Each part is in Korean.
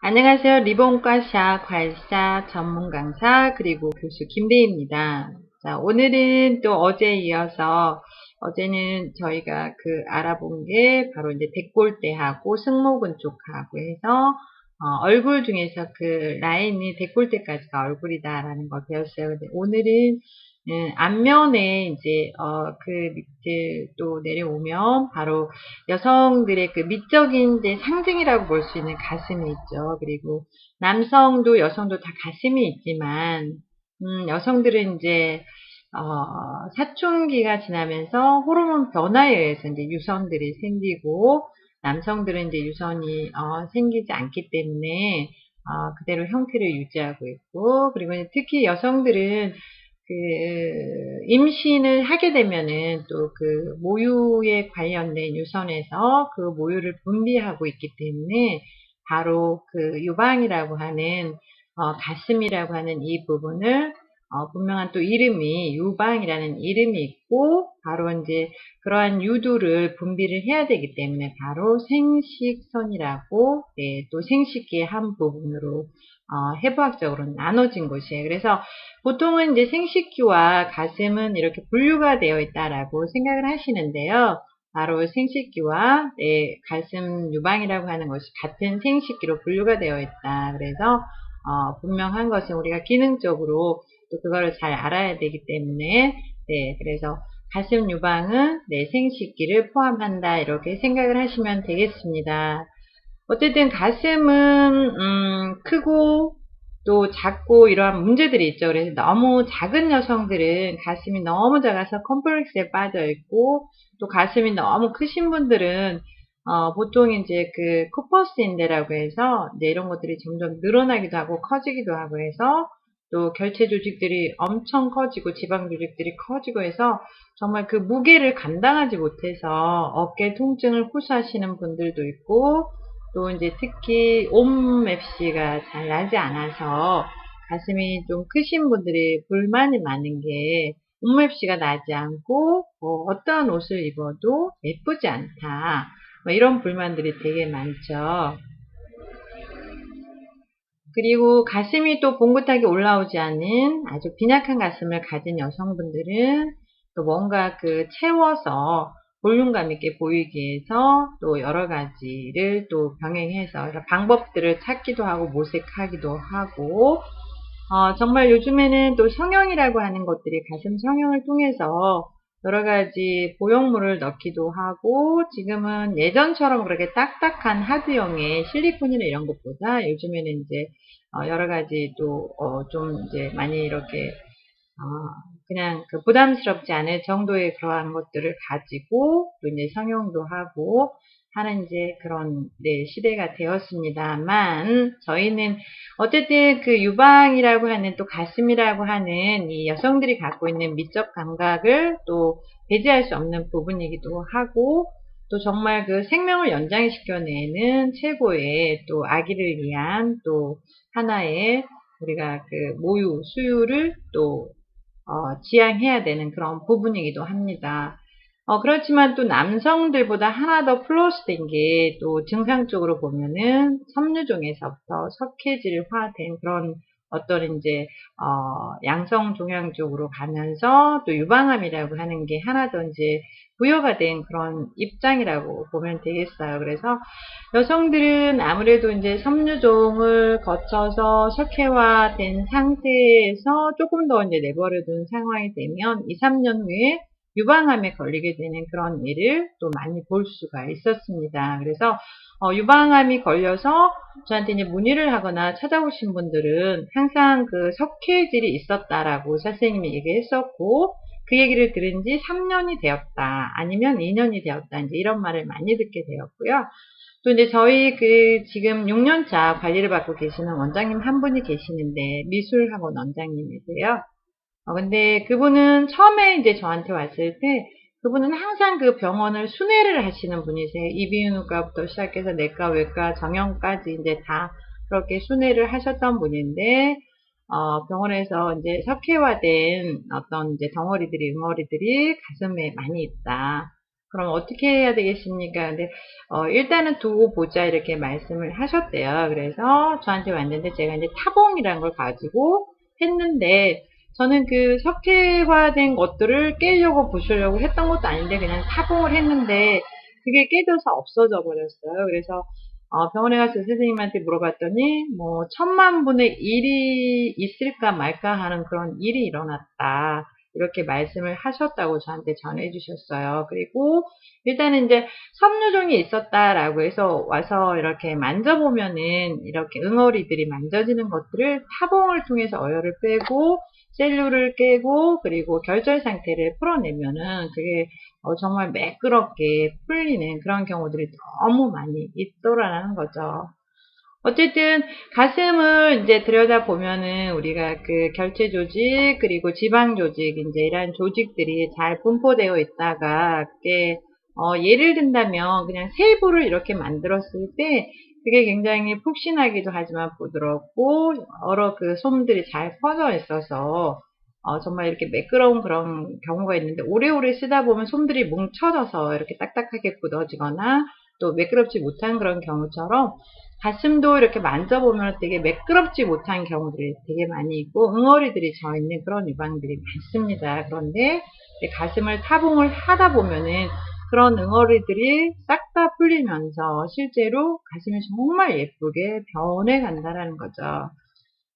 안녕하세요. 리본과샤, 괄사 전문 강사, 그리고 교수 김대희입니다. 자, 오늘은 또 어제 이어서, 어제는 저희가 그 알아본 게 바로 이제 대골대하고 승모근 쪽하고 해서, 어, 얼굴 중에서 그 라인이 대골대까지가 얼굴이다라는 걸 배웠어요. 근데 오늘은 음, 앞면에 이제 어, 그 밑에 또 내려오면 바로 여성들의 그 미적인 이제 상징이라고 볼 수 있는 가슴이 있죠. 그리고 남성도 여성도 다 가슴이 있지만 음, 여성들은 이제 어, 사춘기가 지나면서 호르몬 변화에 의해서 이제 유선들이 생기고 남성들은 이제 유선이 어, 생기지 않기 때문에 어, 그대로 형태를 유지하고 있고 그리고 특히 여성들은 그 임신을 하게 되면은 또 그 모유에 관련된 유선에서 그 모유를 분비하고 있기 때문에 바로 그 유방이라고 하는 어, 가슴이라고 하는 이 부분을 어, 분명한 또 이름이 유방이라는 이름이 있고 바로 이제 그러한 유두를 분비를 해야 되기 때문에 바로 생식선이라고 네, 또 생식기의 한 부분으로 어, 해부학적으로 나눠진 곳이에요. 그래서 보통은 이제 생식기와 가슴은 이렇게 분류가 되어 있다라고 생각을 하시는데요. 바로 생식기와 네, 가슴 유방이라고 하는 것이 같은 생식기로 분류가 되어 있다. 그래서 어, 분명한 것은 우리가 기능적으로 또 그거를 잘 알아야 되기 때문에 네, 그래서 가슴 유방은 네, 생식기를 포함한다 이렇게 생각을 하시면 되겠습니다. 어쨌든 가슴은 음, 크고 또 작고 이러한 문제들이 있죠. 그래서 너무 작은 여성들은 가슴이 너무 작아서 컴플렉스에 빠져 있고 또 가슴이 너무 크신 분들은 어, 보통 이제 그 코퍼스 인대라고 해서 이제 이런 것들이 점점 늘어나기도 하고 커지기도 하고 해서 또 결체 조직들이 엄청 커지고 지방 조직들이 커지고 해서 정말 그 무게를 감당하지 못해서 어깨 통증을 호소하시는 분들도 있고 또 이제 특히 옴맵시가 잘 나지 않아서 가슴이 좀 크신 분들이 불만이 많은 게 옴맵시가 나지 않고 뭐 어떠한 옷을 입어도 예쁘지 않다. 뭐 이런 불만들이 되게 많죠. 그리고 가슴이 또 봉긋하게 올라오지 않은 아주 빈약한 가슴을 가진 여성분들은 또 뭔가 그 채워서 볼륨감 있게 보이기 위해서 또 여러 가지를 또 병행해서 방법들을 찾기도 하고 모색하기도 하고 어, 정말 요즘에는 또 성형이라고 하는 것들이 가슴 성형을 통해서 여러 가지 보형물을 넣기도 하고 지금은 예전처럼 그렇게 딱딱한 하드형의 실리콘이나 이런 것보다 요즘에는 이제 어, 여러 가지 또좀 어, 이제 많이 이렇게 어, 그냥 그 부담스럽지 않을 정도의 그러한 것들을 가지고 또 이제 성형도 하고 하는 이제 그런 네, 시대가 되었습니다만 저희는 어쨌든 그 유방이라고 하는 또 가슴이라고 하는 이 여성들이 갖고 있는 미적 감각을 또 배제할 수 없는 부분이기도 하고 또 정말 그 생명을 연장시켜내는 최고의 또 아기를 위한 또 하나의 우리가 그 모유 수유를 또 어, 지향해야 되는 그런 부분이기도 합니다. 어, 그렇지만 또 남성들보다 하나 더 플러스된 게 또 증상적으로 보면은 섬유종에서부터 석회질화된 그런 어떤 이제 어, 양성 종양 쪽으로 가면서 또 유방암이라고 하는 게 하나 더 이제 부여가 된 그런 입장이라고 보면 되겠어요. 그래서 여성들은 아무래도 이제 섬유종을 거쳐서 석회화된 상태에서 조금 더 이제 내버려 둔 상황이 되면 2, 3년 후에 유방암에 걸리게 되는 그런 일을 또 많이 볼 수가 있었습니다. 그래서 어, 유방암이 걸려서 저한테 이제 문의를 하거나 찾아오신 분들은 항상 그 석회질이 있었다라고 선생님이 얘기했었고 그 얘기를 들은 지 3년이 되었다 아니면 2년이 되었다 이제 이런 말을 많이 듣게 되었고요. 또 이제 저희 그 지금 6년차 관리를 받고 계시는 원장님 한 분이 계시는데 미술학원 원장님이세요. 어, 근데 그분은 처음에 이제 저한테 왔을 때 그분은 항상 그 병원을 순회를 하시는 분이세요. 이비인후과부터 시작해서 내과, 외과, 정형까지 이제 다 그렇게 순회를 하셨던 분인데 어, 병원에서 이제 석회화된 어떤 이제 덩어리들이, 응어리들이 가슴에 많이 있다. 그럼 어떻게 해야 되겠습니까? 근데 어, 일단은 두고 보자 이렇게 말씀을 하셨대요. 그래서 저한테 왔는데 제가 이제 타봉이라는 걸 가지고 했는데 저는 그 석회화된 것들을 깨려고 부수려고 했던 것도 아닌데 그냥 타봉을 했는데 그게 깨져서 없어져 버렸어요. 그래서 어, 병원에 가서 선생님한테 물어봤더니 뭐 천만 분의 일이 있을까 말까 하는 그런 일이 일어났다. 이렇게 말씀을 하셨다고 저한테 전해 주셨어요. 그리고 일단은 이제 섬유종이 있었다라고 해서 와서 이렇게 만져보면은 이렇게 응어리들이 만져지는 것들을 타봉을 통해서 어혈을 빼고 셀룰을 깨고 그리고 결절 상태를 풀어내면은 그게 어, 정말 매끄럽게 풀리는 그런 경우들이 너무 많이 있더라는 거죠. 어쨌든 가슴을 이제 들여다 보면은 우리가 그 결체 조직 그리고 지방 조직 이제 이런 조직들이 잘 분포되어 있다가 그게 어 예를 든다면 그냥 세부를 이렇게 만들었을 때 그게 굉장히 푹신하기도 하지만 부드럽고 여러 그 솜들이 잘 퍼져 있어서 어 정말 이렇게 매끄러운 그런 경우가 있는데 오래오래 쓰다 보면 솜들이 뭉쳐져서 이렇게 딱딱하게 굳어지거나 또 매끄럽지 못한 그런 경우처럼 가슴도 이렇게 만져보면 되게 매끄럽지 못한 경우들이 되게 많이 있고 응어리들이 져 있는 그런 유방들이 많습니다. 그런데 가슴을 타봉을 하다 보면은 그런 응어리들이 싹 다 풀리면서 실제로 가슴이 정말 예쁘게 변해 간다라는 거죠.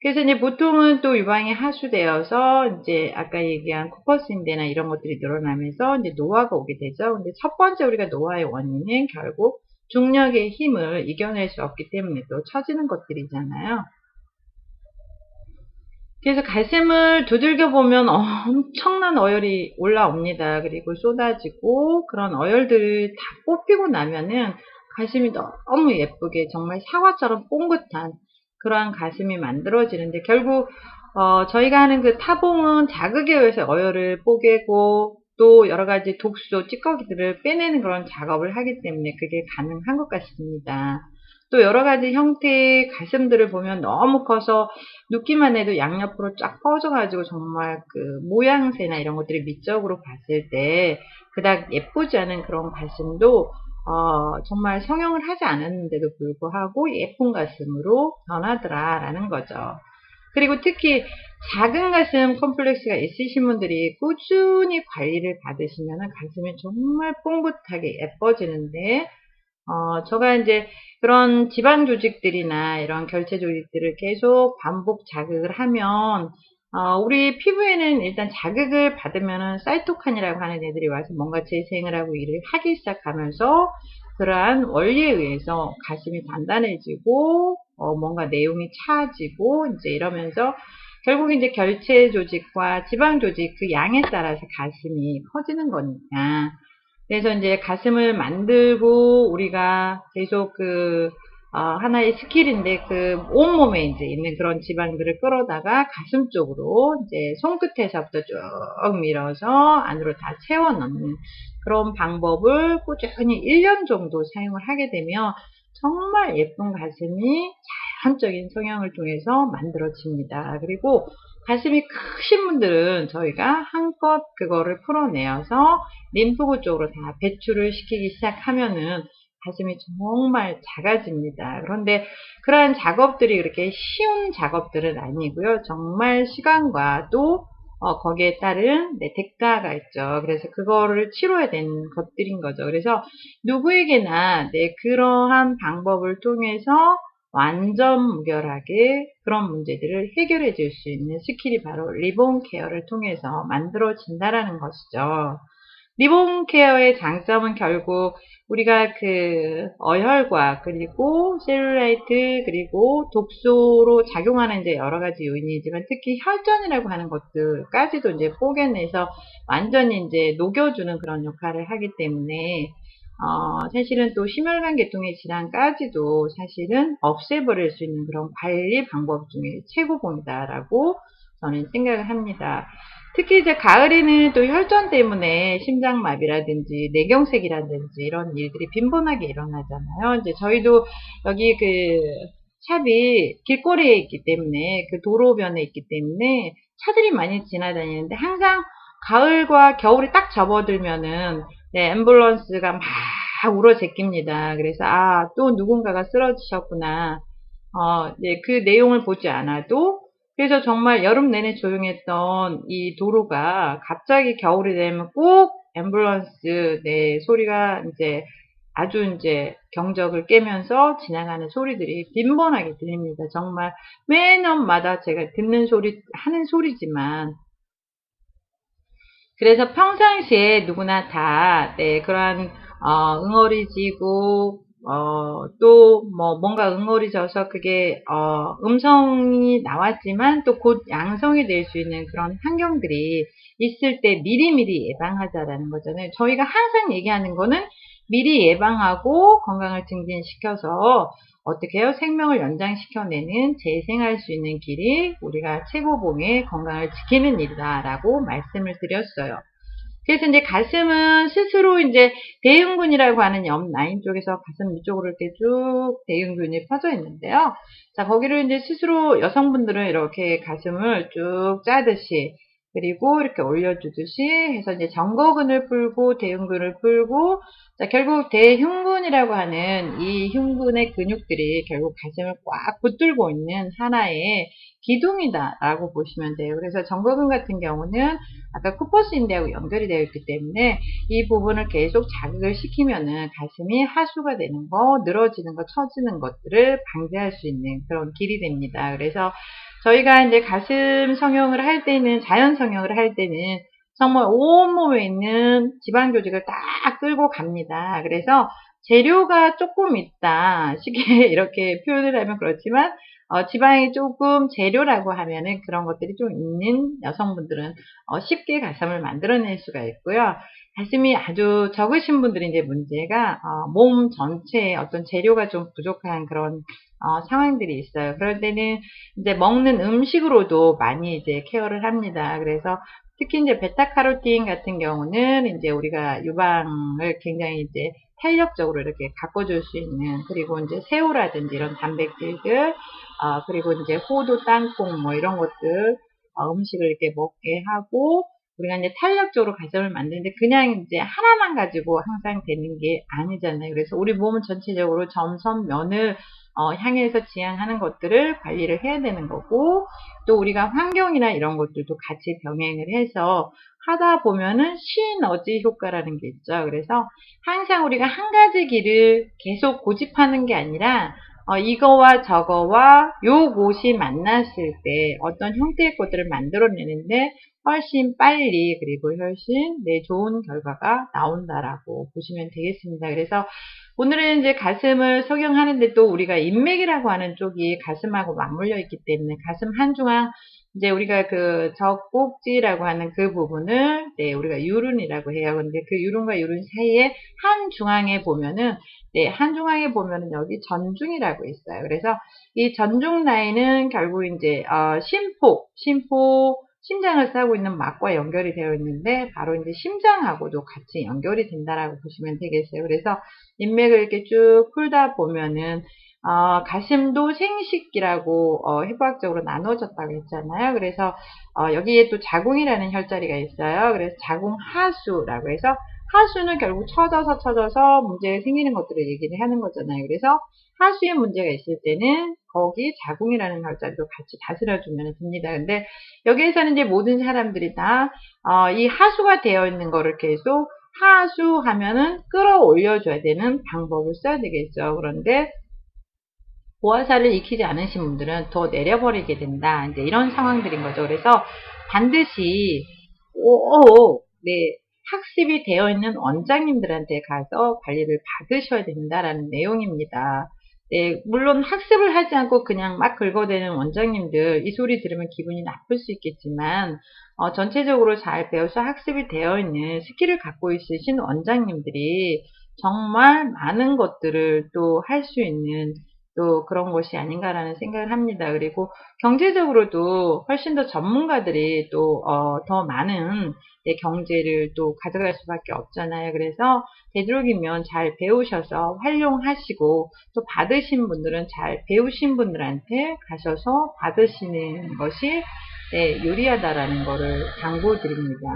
그래서 이제 보통은 또 유방이 하수되어서 이제 아까 얘기한 코퍼스인데나 이런 것들이 늘어나면서 이제 노화가 오게 되죠. 근데 첫 번째 우리가 노화의 원인은 결국 중력의 힘을 이겨낼 수 없기 때문에 또 처지는 것들이잖아요. 그래서 가슴을 두들겨 보면 엄청난 어혈이 올라옵니다. 그리고 쏟아지고 그런 어혈들을 다 뽑히고 나면은 가슴이 너무 예쁘게 정말 사과처럼 뽕긋한 그러한 가슴이 만들어지는데 결국 어, 저희가 하는 그 타봉은 자극에 의해서 어혈을 뽀개고 또 여러 가지 독소, 찌꺼기들을 빼내는 그런 작업을 하기 때문에 그게 가능한 것 같습니다. 또 여러 가지 형태의 가슴들을 보면 너무 커서 눕기만 해도 양옆으로 쫙 퍼져가지고 정말 그 모양새나 이런 것들이 미적으로 봤을 때 그닥 예쁘지 않은 그런 가슴도 어, 정말 성형을 하지 않았는데도 불구하고 예쁜 가슴으로 변하더라라는 거죠. 그리고 특히 작은 가슴 컴플렉스가 있으신 분들이 꾸준히 관리를 받으시면 가슴이 정말 뽕긋하게 예뻐지는데 어, 저가 이제 그런 지방 조직들이나 이런 결체 조직들을 계속 반복 자극을 하면 어, 우리 피부에는 일단 자극을 받으면은 사이토칸이라고 하는 애들이 와서 뭔가 재생을 하고 일을 하기 시작하면서 그러한 원리에 의해서 가슴이 단단해지고 어, 뭔가 내용이 차지고 이제 이러면서 결국 이제 결체 조직과 지방 조직 그 양에 따라서 가슴이 커지는 거니까 그래서 이제 가슴을 만들고 우리가 계속 그 어, 하나의 스킬인데 그 온몸에 이제 있는 그런 지방들을 끌어다가 가슴 쪽으로 이제 손끝에서부터 쭉 밀어서 안으로 다 채워 넣는 그런 방법을 꾸준히 1년 정도 사용을 하게 되면 정말 예쁜 가슴이 자연적인 성형을 통해서 만들어집니다. 그리고 가슴이 크신 분들은 저희가 한껏 그거를 풀어내어서 림프구 쪽으로 다 배출을 시키기 시작하면은 가슴이 정말 작아집니다. 그런데 그러한 작업들이 그렇게 쉬운 작업들은 아니고요. 정말 시간과 또 어, 거기에 따른 네, 대가가 있죠. 그래서 그거를 치러야 되는 것들인 거죠. 그래서 누구에게나 네, 그러한 방법을 통해서 완전 무결하게 그런 문제들을 해결해 줄 수 있는 스킬이 바로 리본 케어를 통해서 만들어진다라는 것이죠. 리본 케어의 장점은 결국 우리가 그 어혈과 그리고 셀룰라이트 그리고 독소로 작용하는 이제 여러 가지 요인이지만 특히 혈전이라고 하는 것들까지도 이제 뽀개내서 완전히 이제 녹여주는 그런 역할을 하기 때문에 어, 사실은 또 심혈관 계통의 질환까지도 사실은 없애버릴 수 있는 그런 관리 방법 중에 최고봉이다라고 저는 생각을 합니다. 특히 이제 가을에는 또 혈전 때문에 심장마비라든지 뇌경색이라든지 이런 일들이 빈번하게 일어나잖아요. 이제 저희도 여기 그 샵이 길거리에 있기 때문에 그 도로변에 있기 때문에 차들이 많이 지나다니는데 항상 가을과 겨울이 딱 접어들면은 네, 앰뷸런스가 막 울어 제낍니다. 그래서 아, 또 누군가가 쓰러지셨구나. 어, 네, 그 내용을 보지 않아도 그래서 정말 여름 내내 조용했던 이 도로가 갑자기 겨울이 되면 꼭 앰뷸런스 네, 소리가 이제 아주 이제 경적을 깨면서 지나가는 소리들이 빈번하게 들립니다. 정말 매년마다 제가 듣는 소리, 하는 소리지만 그래서 평상시에 누구나 다, 네, 그러한, 어, 응어리 지고, 어, 또, 뭐, 뭔가 응어리 져서 그게, 어, 음성이 나왔지만 또 곧 양성이 될 수 있는 그런 환경들이 있을 때 미리미리 예방하자라는 거잖아요. 저희가 항상 얘기하는 거는 미리 예방하고 건강을 증진시켜서 어떻게 해요? 생명을 연장시켜내는 재생할 수 있는 길이 우리가 최고봉의 건강을 지키는 일이다라고 말씀을 드렸어요. 그래서 이제 가슴은 스스로 이제 대흉근이라고 하는 옆 라인 쪽에서 가슴 위쪽으로 이렇게 쭉 대흉근이 퍼져 있는데요. 자, 거기를 이제 스스로 여성분들은 이렇게 가슴을 쭉 짜듯이 그리고 이렇게 올려주듯이 해서 이제 정거근을 풀고 대흉근을 풀고 자, 결국 대흉근이라고 하는 이 흉근의 근육들이 결국 가슴을 꽉 붙들고 있는 하나의 기둥이다라고 보시면 돼요. 그래서 정거근 같은 경우는 아까 쿠퍼스 인대하고 연결이 되어 있기 때문에 이 부분을 계속 자극을 시키면은 가슴이 하수가 되는 거, 늘어지는 거, 처지는 것들을 방지할 수 있는 그런 길이 됩니다. 그래서 저희가 이제 가슴 성형을 할 때는 자연 성형을 할 때는 정말 온몸에 있는 지방 조직을 딱 끌고 갑니다. 그래서 재료가 조금 있다. 쉽게 이렇게 표현을 하면 그렇지만 어, 지방이 조금 재료라고 하면은 그런 것들이 좀 있는 여성분들은 어, 쉽게 가슴을 만들어낼 수가 있고요. 가슴이 아주 적으신 분들이 이제 문제가 어, 몸 전체에 어떤 재료가 좀 부족한 그런 어, 상황들이 있어요. 그럴 때는 이제 먹는 음식으로도 많이 이제 케어를 합니다. 그래서 특히 이제 베타카로틴 같은 경우는 이제 우리가 유방을 굉장히 이제 탄력적으로 이렇게 가꿔줄 수 있는 그리고 이제 새우라든지 이런 단백질들 어, 그리고 이제 호두 땅콩 뭐 이런 것들 어, 음식을 이렇게 먹게 하고 우리가 이제 탄력적으로 가슴을 만드는데 그냥 이제 하나만 가지고 항상 되는 게 아니잖아요. 그래서 우리 몸은 전체적으로 점선 면을 어, 향해서 지향하는 것들을 관리를 해야 되는 거고 또 우리가 환경이나 이런 것들도 같이 병행을 해서 하다 보면은 시너지 효과라는 게 있죠. 그래서 항상 우리가 한 가지 길을 계속 고집하는 게 아니라 어, 이거와 저거와 요 곳이 만났을 때 어떤 형태의 것들을 만들어내는데 훨씬 빨리 그리고 훨씬 네, 좋은 결과가 나온다라고 보시면 되겠습니다. 그래서 오늘은 이제 가슴을 석영하는데 또 우리가 인맥이라고 하는 쪽이 가슴하고 맞물려 있기 때문에 가슴 한중앙 이제 우리가 그 적꼭지라고 하는 그 부분을 네 우리가 유륜이라고 해요. 근데 그 유륜과 유륜 사이에 한 중앙에 보면은 네 한 중앙에 보면은 여기 전중이라고 있어요. 그래서 이 전중 라인은 결국 이제 어, 심포 심포 심장을 싸고 있는 막과 연결이 되어 있는데 바로 이제 심장하고도 같이 연결이 된다라고 보시면 되겠어요. 그래서 인맥을 이렇게 쭉 풀다 보면은 어, 가슴도 생식기라고 어, 해부학적으로 나누어졌다고 했잖아요. 그래서 어, 여기에 또 자궁이라는 혈자리가 있어요. 그래서 자궁하수라고 해서 하수는 결국 쳐져서 쳐져서 문제가 생기는 것들을 얘기를 하는 거잖아요. 그래서 하수에 문제가 있을 때는 거기 자궁이라는 혈자리도 같이 다스려주면 됩니다. 근데 여기에서는 이제 모든 사람들이 다이 어, 하수가 되어 있는 거를 계속 하수 하면은 끌어올려줘야 되는 방법을 써야 되겠죠. 그런데 보아사를 익히지 않으신 분들은 더 내려버리게 된다. 이제 이런 상황들인 거죠. 그래서 반드시 오, 네, 학습이 되어 있는 원장님들한테 가서 관리를 받으셔야 된다라는 내용입니다. 네, 물론 학습을 하지 않고 그냥 막 긁어대는 원장님들 이 소리 들으면 기분이 나쁠 수 있겠지만 어, 전체적으로 잘 배워서 학습이 되어 있는 스킬을 갖고 있으신 원장님들이 정말 많은 것들을 또 할 수 있는 또 그런 것이 아닌가라는 생각을 합니다. 그리고 경제적으로도 훨씬 더 전문가들이 또더 어, 많은 경제를 또 가져갈 수밖에 없잖아요. 그래서 되도록이면 잘 배우셔서 활용하시고 또 받으신 분들은 잘 배우신 분들한테 가셔서 받으시는 것이 네, 유리하다라는 것을 당부드립니다.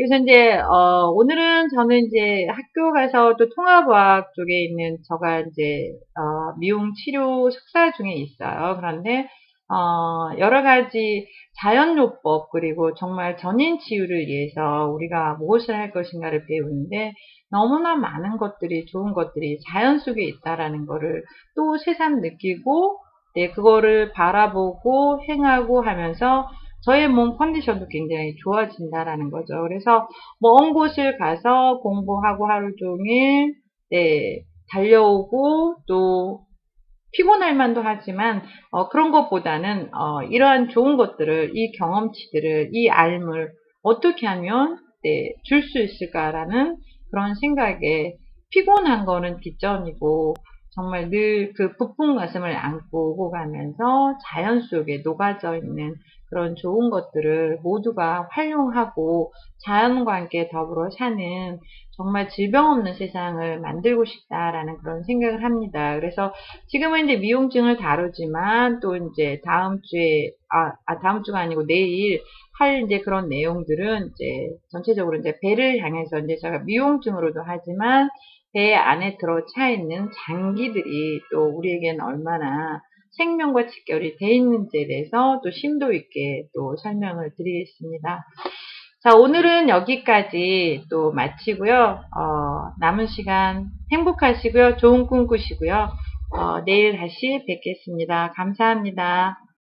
그래서 이제 어, 오늘은 저는 이제 학교 가서 또 통합의학 쪽에 있는 저가 이제 어, 미용 치료 석사 중에 있어요. 그런데 어, 여러 가지 자연요법 그리고 정말 전인 치유를 위해서 우리가 무엇을 할 것인가를 배우는데 너무나 많은 것들이 좋은 것들이 자연 속에 있다라는 거를 또 새삼 느끼고 네, 그거를 바라보고 행하고 하면서 저의 몸 컨디션도 굉장히 좋아진다라는 거죠. 그래서 먼 곳을 가서 공부하고 하루 종일 네, 달려오고 또 피곤할 만도 하지만 어, 그런 것보다는 어, 이러한 좋은 것들을 이 경험치들을 이 알을 어떻게 하면 네, 줄 수 있을까라는 그런 생각에 피곤한 거는 뒷전이고 정말 늘 그 부푼 가슴을 안고 오고 가면서 자연 속에 녹아져 있는 그런 좋은 것들을 모두가 활용하고 자연과 함께 더불어 사는 정말 질병 없는 세상을 만들고 싶다라는 그런 생각을 합니다. 그래서 지금은 이제 미용증을 다루지만 또 이제 다음 주에 아, 아 다음 주가 아니고 내일 할 이제 그런 내용들은 이제 전체적으로 이제 배를 향해서 이제 제가 미용증으로도 하지만 배 안에 들어 차 있는 장기들이 또 우리에겐 얼마나 생명과 직결이 돼 있는지에 대해서 또 심도 있게 또 설명을 드리겠습니다. 자, 오늘은 여기까지 또 마치고요. 어, 남은 시간 행복하시고요. 좋은 꿈 꾸시고요. 어, 내일 다시 뵙겠습니다. 감사합니다.